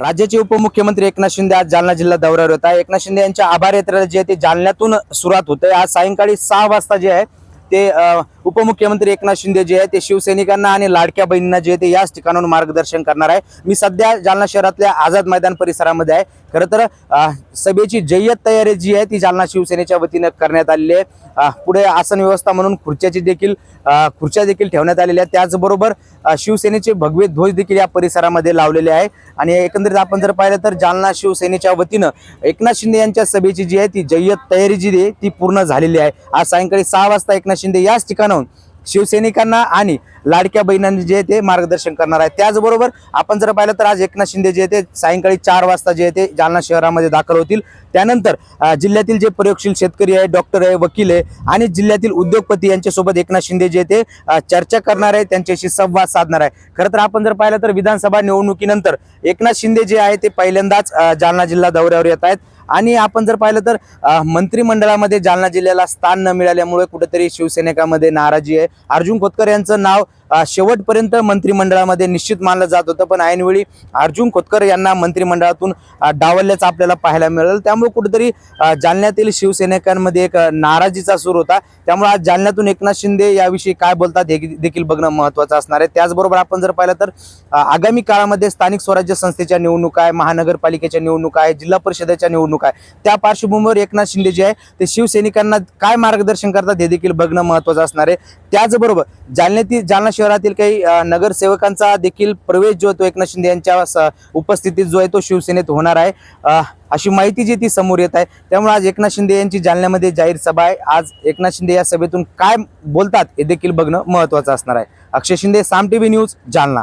राज्याचे उपमुख्यमंत्री एकनाथ शिंदे आज जालना जिल्हा दौऱ्यावर होत आहे एकनाथ शिंदे यांच्या आभार यात्रेला जे आहे ते जालन्यातून सुरुवात होते. आज सायंकाळी सहा वाजता जे आहे ते उपमुख्यमंत्री एकनाथ शिंदे जे आहे ते शिवसैनिकांना आणि लाडक्या बहिणींना जे आहे ते याच ठिकाणाहून मार्गदर्शन करणार आहे. मी सध्या जालना शहरातल्या आझाद मैदान परिसरामध्ये आहे. खरं तर सभेची जय्यत तयारी जी आहे ती जालना शिवसेनेच्या वतीनं करण्यात आलेली आहे. पुढे आसन व्यवस्था म्हणून खुर्च्याची देखील खुर्च्या देखील ठेवण्यात आलेल्या आहेत. त्याचबरोबर शिवसेनेचे भगवे ध्वज देखील या परिसरामध्ये लावलेले आहे. आणि एकंदरीत आपण जर पाहिलं तर जालना शिवसेनेच्या वतीनं एकनाथ शिंदे यांच्या सभेची जी आहे ती जय्यत तयारी जी आहे ती पूर्ण झालेली आहे. आज सायंकाळी सहा वाजता एकनाथ शिंदे याच ठिकाणाहून शिवसैनिकांना आणि लाडक्या बहिणांनी जे आहे ते मार्गदर्शन करणार आहे. त्याचबरोबर आपण जर पाहिलं तर आज एकनाथ शिंदे जे ते सायंकाळी चार वाजता जे ते जालना शहरामध्ये दाखल होतील. त्यानंतर जिल्ह्यातील जे प्रयोगशील शेतकरी आहे डॉक्टर आहे वकील आहे आणि जिल्ह्यातील उद्योगपती यांच्यासोबत एकनाथ शिंदे जे आहे ते चर्चा करणार आहे त्यांच्याशी संवाद साधणार आहे. खरं तर आपण जर पाहिलं तर विधानसभा निवडणुकीनंतर एकनाथ शिंदे जे आहे ते पहिल्यांदाच जालना जिल्हा दौऱ्यावर येत आहेत. आणि आपण जर पाहिलं तर मंत्रिमंडळामध्ये जालना जिल्ह्याला स्थान न मिळाल्यामुळे कुठेतरी शिवसैनिकामध्ये नाराजी आहे. अर्जुन खोतकर यांचं नाव शेवटपर्यंत मंत्रिमंडळामध्ये निश्चित मानलं जात होतं. पण ऐनवेळी अर्जुन खोतकर यांना मंत्रिमंडळातून डावलल्याचं आपल्याला पाहायला मिळालं. त्यामुळे कुठेतरी जालन्यातील शिवसैनिकांमध्ये एक नाराजीचा सूर होता. त्यामुळे आज जालन्यातून एकनाथ शिंदे याविषयी काय बोलतात हे देखील बघणं महत्त्वाचं असणार आहे. त्याचबरोबर आपण जर पाहिलं तर आगामी काळामध्ये स्थानिक स्वराज्य संस्थेच्या निवडणुका आहे महानगरपालिकेच्या निवडणुका आहे जिल्हा परिषदेच्या निवडणुका आहे. त्या पार्श्वभूमीवर एकनाथ शिंदे जे आहे ते शिवसैनिकांना काय मार्गदर्शन करतात हे देखील बघणं महत्त्वाचं असणार आहे. त्याचबरोबर जालन्यातील जालना शहरातील काही नगरसेवकांचा देखील प्रवेश जो आहे तो एकनाथ शिंदे यांच्या उपस्थितीत जो आहे तो शिवसेनेत होणार आहे. अशी माहिती जी ती समोर येत आहे त्यामुळे आज एकनाथ शिंदे यांची जालन्यामध्ये जाहीर सभा आहे. आज एकनाथ शिंदे या सभेतून काय बोलतात हे देखील बघणं महत्त्वाचं असणार आहे. Akshay Shinde Saam TV news Jalna.